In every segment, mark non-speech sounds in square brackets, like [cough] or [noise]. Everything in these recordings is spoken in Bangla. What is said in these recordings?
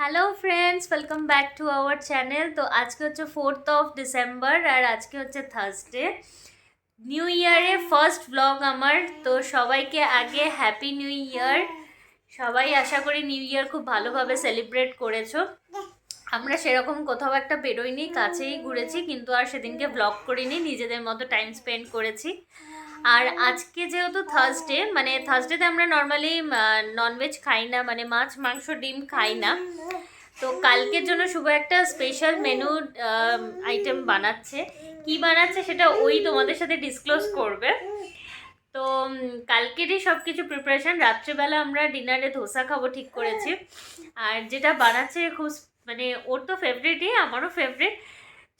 Hello friends welcome back to our channel তো আজকে হচ্ছে ফোর্থ অফ ডিসেম্বর আর আজকে হচ্ছে থার্সডে নিউ ইয়ারে ফার্স্ট ব্লগ আমার। তো সবাইকে আগে হ্যাপি নিউ ইয়ার সবাই আশা করি নিউ ইয়ার খুব ভালোভাবে সেলিব্রেট করেছ। আমরা সেরকম কোথাও একটা বেরোইনি, কাছেই ঘুরেছি, কিন্তু আর সেদিনকে ব্লগ করিনি। নিজেদের মতো টাইম স্পেন্ড করেছি। আর আজকে যেহেতু থার্সডে মানে থার্সডেতে আমরা নর্মালি ননভেজ খাই না মানে মাছ মাংস ডিম খাই না। তো কালকের জন্য শুভ একটা স্পেশাল মেনু আইটেম বানাচ্ছে। কি বানাচ্ছে সেটা ওই তোমাদের সাথে ডিসক্লোজ করবে। তো কালকেরই সব কিছু প্রিপারেশন রাত্রেবেলা আমরা ডিনারে ধোসা খাব ঠিক করেছি। আর যেটা বানাচ্ছে খুব মানে ওর তো ফেভারিটই আমারও ফেভারিট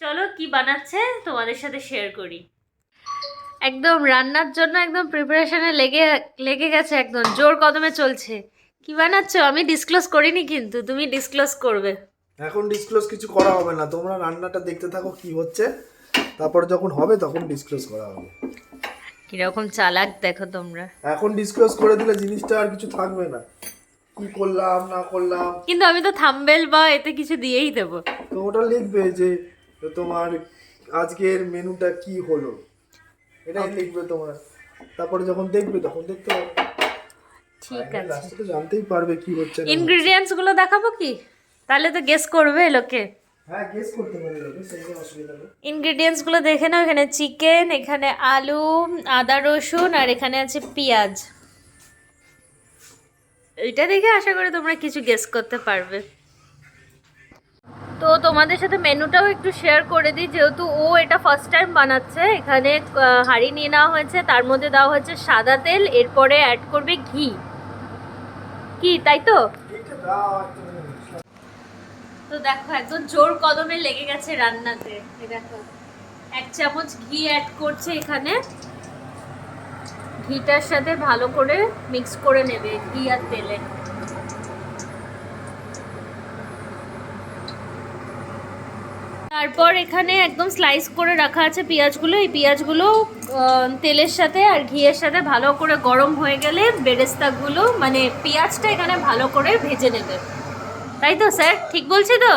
চলো কি বানাচ্ছে তোমাদের সাথে শেয়ার করি। একদম রান্নার জন্য একদম প্রিপারেশনে লেগে লেগে গেছে একদম। জোর কদমে চলছে। কি বানাচ্ছো? আমি ডিসক্লোজ করিনি কিন্তু তুমি ডিসক্লোজ করবে। এখন ডিসক্লোজ কিছু করা হবে না। তোমরা রান্নাটা দেখতে থাকো কি হচ্ছে। তারপর যখন হবে তখন ডিসক্লোজ করা হবে। কীরকম চালাক দেখো তোমরা। এখন ডিসক্লোজ করে দিলে জিনিসটা আর কিছু থাকবে না। কি করলাম না করলাম। কিন্তু আমি তো থাম্বেল বা এতে কিছু দিয়েই দেবো। তো ওটা লিখবে যে তোমার আজকের মেনুটা কি হলো। এটাই লিখবে তোমার। তারপরে যখন দেখবে তখন দেখতে পাবে। ঠিক আছে। তো জানতেই পারবে কি হচ্ছে ইনগ্রিডিয়েন্টসগুলো দেখাবো কি? তাহলে তো গেস করবে লোকে। হ্যাঁ গেস করতে পারে যাবে সেই অসুবিধা নেই। ইনগ্রিডিয়েন্টসগুলো দেখে নাও এখানে চিকেন এখানে আলু আদা রসুন আর এখানে আছে পেঁয়াজ। এটা দেখে আশা করি তোমরা কিছু গেস করতে পারবে। তো তোমাদের সাথে মেনুটাও একটু শেয়ার করে দিই। যেহেতু ও এটা ফার্স্ট টাইম বানাচ্ছে, এখানে হাঁড়ি নিয়ে নেওয়া হয়েছে, তার মধ্যে দেওয়া হয়েছে সাদা তেল, এরপরে অ্যাড করবে ঘি। কি, তাই তো। তো দেখো, একদম জোর কদমে লেগে গেছে রান্নাতে। দেখো, এক চামচ ঘি অ্যাড করছে এখানে। ঘিটার সাথে ভালো করে মিক্স করে নেবে, ঘি আর তেলে। তারপর এখানে একদম স্লাইস করে রাখা আছে পেঁয়াজগুলো। এই পেঁয়াজগুলো তেলের সাথে আর ঘিয়ের সাথে ভালো করে গরম হয়ে গেলে বেরেস্তাগুলো মানে পেঁয়াজটা এখানে ভালো করে ভেজে নেবে। তাই তো স্যার? ঠিক বলছি তো?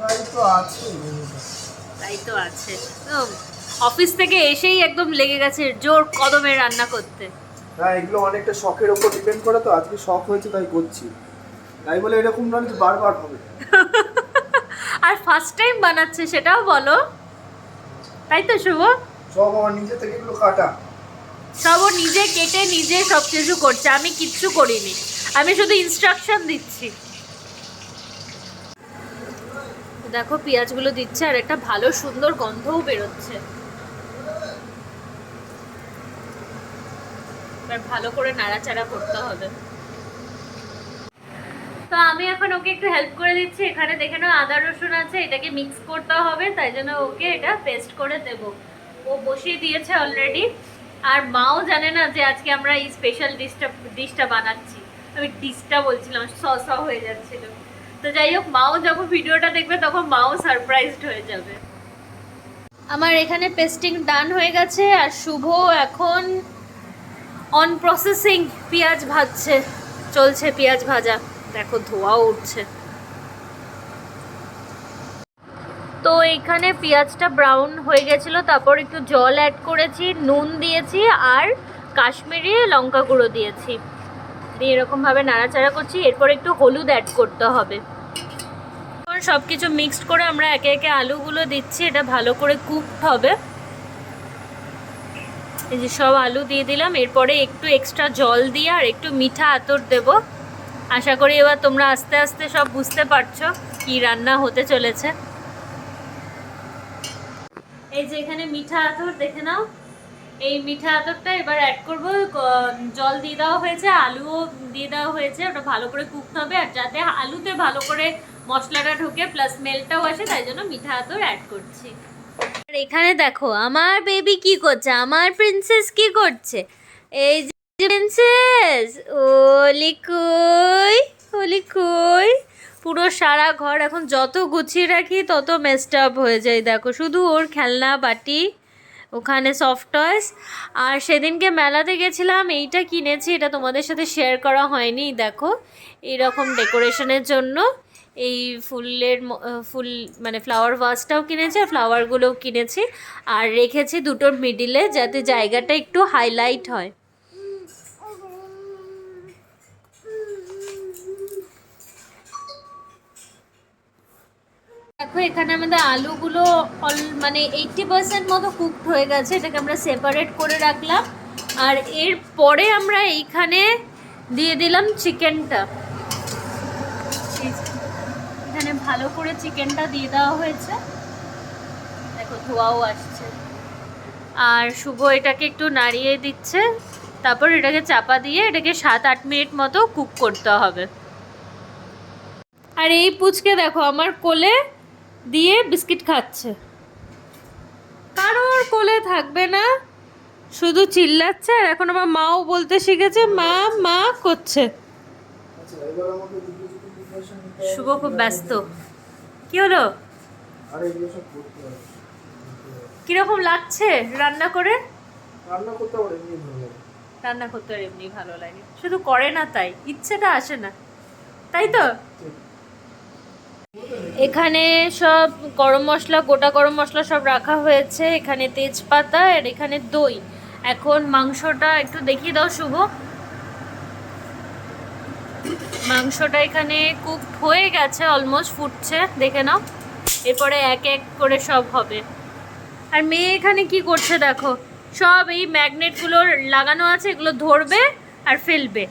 তাই তো আছে। তাই তো আছে। তো অফিস থেকে এসেই একদম লেগে গেছে জোর কদমে রান্না করতে। হ্যাঁ এগুলো অনেকটা শখের ওপর ডিপেন্ড করে তো। আজকে শখ হয়েছে তাই করছি। তাই বলে এরকম না যে বারবার হবে। [laughs] আর ফার্স্ট টাইম বানাচ্ছে সেটাও বলো। তাই তো শুভ? সব আমার নিজে থেকে এগুলো কাটা। সব ও নিজে কেটে নিজে সব কিছু করছে আমি কিচ্ছু করিনি। আমি শুধু ইনস্ট্রাকশন দিচ্ছি। দেখো পেঁয়াজগুলো দিচ্ছে আর একটা ভালো সুন্দর গন্ধও বেরোচ্ছে। এবার ভালো করে নাড়াচাড়া করতে হবে। তো আমি এখন ওকে একটু হেল্প করে দিচ্ছি। এখানে দেখে নাও, আদা রসুন আছে, এটাকে মিক্স করতে হবে, তাই জন্য ওকে এটা পেস্ট করে দেব। ও বসিয়ে দিয়েছে অলরেডি আর মাও জানে না যে আজকে আমরা এই স্পেশাল ডিশটা ডিশটা বানাচ্ছি। আমি ডিশটা বলছিলাম স স হয়ে যাচ্ছিল। তো যাই হোক, মাও যখন ভিডিওটা দেখবে তখন মাও সারপ্রাইজড হয়ে যাবে। আমার এখানে পেস্টিং ডান হয়ে গেছে, আর শুভ এখন অন প্রসেসিং পেঁয়াজ ভাজছে, চলছে পেঁয়াজ ভাজা। দেখো ধোঁয়াও উঠছে। তো এখানে পেঁয়াজটা ব্রাউন হয়ে গেছিল, তারপর একটু জল অ্যাড করেছি, নুন দিয়েছি আর কাশ্মীরি লঙ্কা গুঁড়ো দিয়েছি। দিয়ে এরকমভাবে নাড়াচাড়া করছি, এরপর একটু হলুদ অ্যাড করতে হবে। সব কিছু মিক্সড করে আমরা একে একে আলুগুলো দিচ্ছি, এটা ভালো করে কুকড হবে। এই যে সব আলু দিয়ে দিলাম, এরপরে একটু এক্সট্রা জল দিয়ে আর একটু মিঠা আতর দেব। আশা করি এবার তোমরা আস্তে আস্তে সব বুঝতে পারছ কি রান্না হতে চলেছে। এই যে এখানে মিঠা আতর, দেখে নাও। এই মিঠা আতরটা এবার অ্যাড করব। জল দিয়ে দেওয়া হয়েছে, আলুও দিয়ে দেওয়া হয়েছে। ওটা ভালো করে কুকতে হবে আর যাতে আলুতে ভালো করে মশলাটা ঢোকে প্লাস স্মেলটাও আসে, তাই জন্য মিঠা আতর অ্যাড করছি। আর এখানে দেখো, আমার বেবি কি করছে? আমার প্রিন্সেস কি করছে? এই যে প্রিন্সেস ওলি কই ওলি কই পুরো সারা ঘর এখন যত গুছিয়ে রাখি, তত মেস্ট আপ হয়ে যায়। দেখো, শুধু ওর খেলনা বাটি, ওখানে সফট টয়েস আর সেদিনকে মেলাতে গেছিলাম, এইটা কিনেছি, এটা তোমাদের সাথে শেয়ার করা হয়নি। দেখো, এইরকম ডেকোরেশনের জন্য এই ফুলের ফুল মানে ফ্লাওয়ার ভাসটাও কিনেছি আর ফ্লাওয়ারগুলোও কিনেছি। আর রেখেছি দুটোর মিডিলে যাতে জায়গাটা একটু হাইলাইট হয়। দেখো, এখানে আমাদের আলুগুলো অল মানে এইটটি পার্সেন্ট মতো কুকড হয়ে গেছে, এটাকে আমরা সেপারেট করে রাখলাম। আর এর পরে আমরা এইখানে দিয়ে দিলাম চিকেনটা এখানে ভালো করে চিকেনটা দিয়ে দেওয়া হয়েছে। দেখো, ধোয়াও আসছে। আর শুভ এটাকে একটু নাড়িয়ে দিচ্ছে। তারপর এটাকে চাপা দিয়ে এটাকে সাত আট মিনিট মতো কুক করতে হবে। আর এই পুচকে দেখো, আমার কোলে দিয়ে বিস্কিট খাচ্ছে। কারোর কোলে থাকবে না। শুধু চিল্লাচ্ছে আর এখন আমার মাও বলতে শিখেছে মা মা করছে। শুভ খুব ব্যস্ত। কি হলো? কীরকম লাগছে রান্না করে? রান্না করতে এমনি ভালো লাগে। রান্না করতে আর এমনি ভালো লাগে শুধু করে না তাই ইচ্ছেটা আসে না। তাই তো। এখানে সব গরম মশলা, গোটা গরম মশলা সব রাখা হয়েছে। এখানে তেজপাতা আর এখানে দই। এখন মাংসটা একটু দেখিয়ে দাও, শুভ। মাংসটা এখানে কুক হয়ে গেছে অলমোস্ট ফুটছে। দেখে নাও, এরপরে এক এক করে সব হবে। আর মেয়ে এখানে কি করছে দেখো? সব এই ম্যাগনেটগুলো লাগানো আছে, এগুলো ধরবে আর ফেলবে।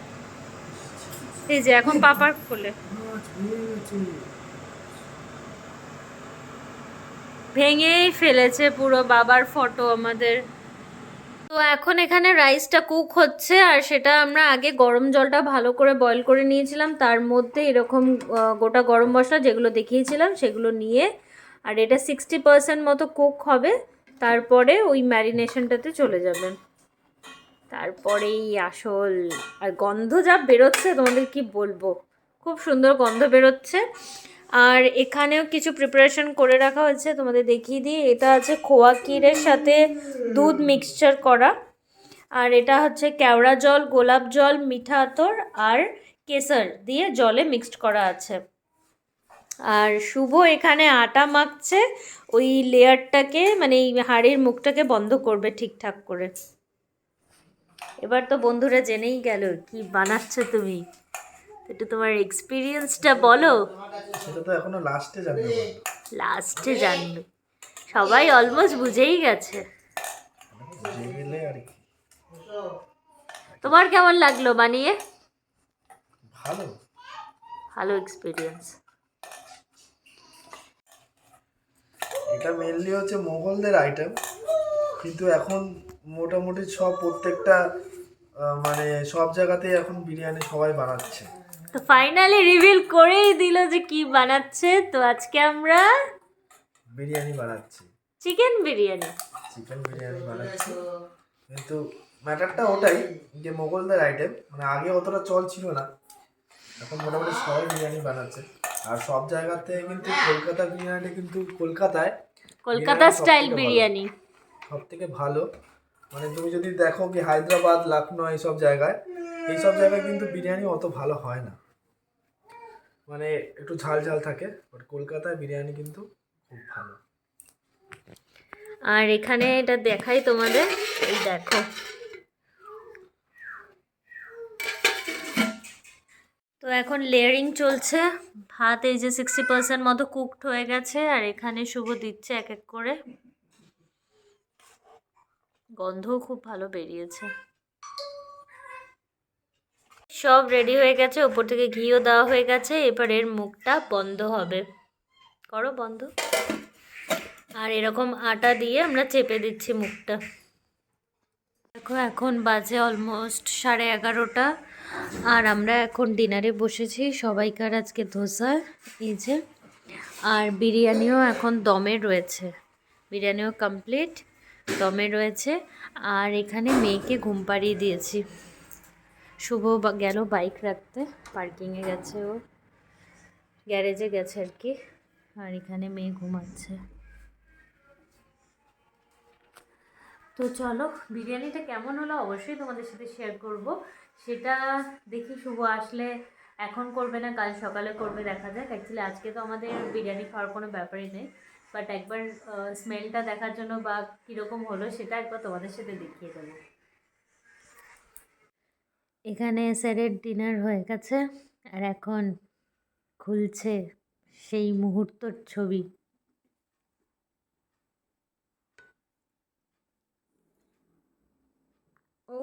এই যে, এখন পাপার কোলে মাছ ভেঙে গেছে। ভেঙেই ফেলেছে পুরো বাবার ফটো আমাদের। তো এখন এখানে রাইসটা কুক হচ্ছে আর সেটা আমরা আগে গরম জলটা ভালো করে বয়ল করে নিয়েছিলাম। তার মধ্যে এরকম গোটা গরম মশলা যেগুলো দেখিয়েছিলাম সেগুলো নিয়ে আর এটা সিক্সটি পার্সেন্ট মতো কুক হবে। তারপরে ওই ম্যারিনেশনটাতে চলে যাবে। তারপরেই আসল, আর গন্ধ যা বেরোচ্ছে তোমাদের কি বলব? খুব সুন্দর গন্ধ বেরোচ্ছে। আর এখানেও কিছু প্রিপারেশন করে রাখা হয়েছে, তোমাদের দেখিয়ে দিই। এটা আছে খোয়া ক্ষীরের সাথে দুধ মিক্সচার করা। আর এটা হচ্ছে কেওড়া জল, গোলাপ জল, মিঠা আতর আর কেসার দিয়ে জলে মিক্সড করা আছে। আর শুভ এখানে আটা মাখছে, ওই লেয়ারটাকে মানে এই হাড়ির মুখটাকে বন্ধ করবে ঠিকঠাক করে। এবার তো বন্ধুরা জেনেই গেল, কি বানাচ্ছো তুমি? একটু তোমার এক্সপিরিয়েন্সটা বলো। সেটা তো এখনও লাস্টে জানতে পারব। লাস্টে জানবে। সবাই অলমোস্ট বুঝেই গেছে। তোমার কেমন লাগল বানিয়ে? ভালো। ভালো এক্সপিরিয়েন্স এটা মেনলি হচ্ছে মোগলদের আইটেম কিন্তু এখন মোটামুটি সব প্রত্যেকটা মানে সব জায়গাতেই এখন বিরিয়ানি সবাই বানাচ্ছে। তো ফাইনালি রিভিল করেই দিল যে কি বানাচ্ছে। তো আজকে আমরা বিরিয়ানি বানাচ্ছি। চিকেন বিরিয়ানি। চিকেন বিরিয়ানি বানাচ্ছি। কিন্তু ম্যাটারটা ওটাই যে মোগলদের আইটেম মানে আগে অতটা চল ছিল না। এখন মোটামুটি সবাই বিরিয়ানি বানাচ্ছে। আর সব জায়গাতে কিন্তু কলকাতা বিরিয়ানি কিন্তু কলকাতায় কলকাতা স্টাইল বিরিয়ানি। সব থেকে ভালো। মানে তুমি যদি দেখো কি হায়দ্রাবাদ লখনৌ এইসব জায়গায় এইসব জায়গায় কিন্তু বিরিয়ানি অত ভালো হয় না। মানে একটু ঝাল ঝাল থাকে বাট কলকাতায় বিরিয়ানি কিন্তু খুব ভালো। আর এখানে এটা দেখাই তোমাদের, এই দেখো। তো এখন লেয়ারিং চলছে, ভাত এই যে সিক্সটি পার্সেন্ট মতো কুকড হয়ে গেছে, আর এখানে শুভ দিচ্ছে এক এক করে। গন্ধও খুব ভালো বেরিয়েছে। সব রেডি হয়ে গেছে ওপর থেকে ঘিও দেওয়া হয়ে গেছে, এবার এর মুখটা বন্ধ হবে। করো বন্ধ। আর এরকম আটা দিয়ে আমরা চেপে দিচ্ছি মুখটা। দেখো, এখন বাজে অলমোস্ট সাড়ে এগারোটা, আর আমরা এখন ডিনারে বসেছি সবাইকার আজকে ধোসা, এই যে। আর বিরিয়ানিও এখন দমে রয়েছে। বিরিয়ানিও কমপ্লিট দমে রয়েছে। আর এখানে মেয়েকে ঘুম পাড়িয়ে দিয়েছি। শুভ গেল বাইক রাখতে। পার্কিংয়ে গেছে ও। গ্যারেজে গেছে আর কি। আর এখানে মেয়ে ঘুমাচ্ছে। তো চলো, বিরিয়ানিটা কেমন হলো অবশ্যই তোমাদের সাথে শেয়ার করব। সেটা দেখি শুভ আসলে এখন করবে না, কাল সকালে করবে, দেখা যাক। অ্যাকচুয়ালি আজকে তো আমাদের বিরিয়ানি খাওয়ার কোনো ব্যাপারই নেই। বাট একবার স্মেলটা দেখার জন্য বা কীরকম হলো, সেটা একবার তোমাদের সাথে দেখিয়ে দেবো। এখানে স্যারের ডিনার হয়ে গেছে আর এখন খুলছে সেই মুহূর্তর ছবি। ও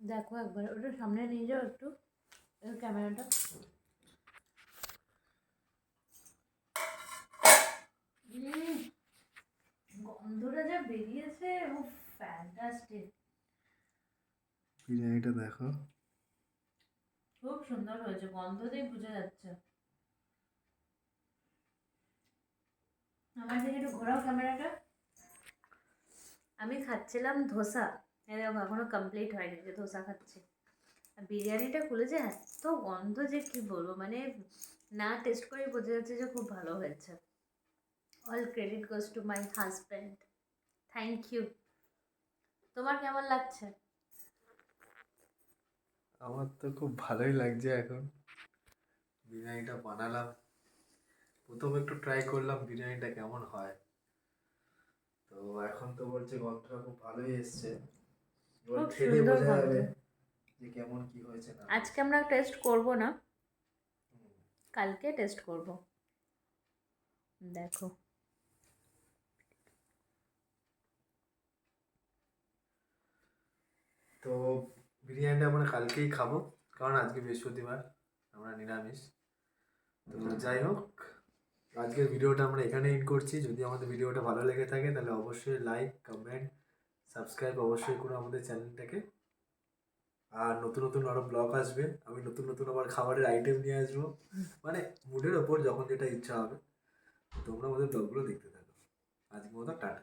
দেখো একবার, ওটা সামনে নিয়ে যাও একটু ক্যামেরাটা। গন্ধটা যা বেরিয়েছে ফ্যান্টাস্টিক বিরিয়ানিটা দেখো। খুব সুন্দর হয়েছে গন্ধতেই বোঝা যাচ্ছে। আমার দিকে একটু ঘোরাও ক্যামেরাটা। আমি খাচ্ছিলাম ধোসা। এখনও কমপ্লিট হয়নি যে ধোসা খাচ্ছি। বিরিয়ানিটা খুলেছে এত গন্ধ যে কি বলব মানে না টেস্ট করে বোঝা যাচ্ছে যে খুব ভালো হয়েছে। All credit goes to my husband thank you তোমার কেমন লাগছে? আমার তো খুব ভালোই লাগছে এখন। বিরিয়ানিটা বানালাম। প্রথম একটু ট্রাই করলাম বিরিয়ানিটা কেমন হয়। তো এখন তো বলছে গন্ধটা খুব ভালোই এসছে। এবার খেলে বোঝা যাবে যে কেমন কি হয়েছে না আজকে আমরা টেস্ট করব না। কালকে টেস্ট করব। দেখো। তো বিরিয়ানিটা আমরা কালকেই খাব, কারণ আজকে বৃহস্পতিবার, আমরা নিরামিষ। তো যাই হোক, আজকের ভিডিওটা আমরা এখানে এন্ড করছি। যদি আমাদের ভিডিওটা ভালো লেগে থাকে, তাহলে অবশ্যই লাইক কমেন্ট সাবস্ক্রাইব অবশ্যই করো আমাদের চ্যানেলটাকে। আর নতুন নতুন আরও ব্লগ আসবে, আমি নতুন নতুন আবার খাবারের আইটেম নিয়ে আসব। মানে মুডের ওপর যখন যেটা ইচ্ছা হবে, তোমরা আমাদের ব্লগগুলো দেখতে থাকো। আজকের মতো টাটা।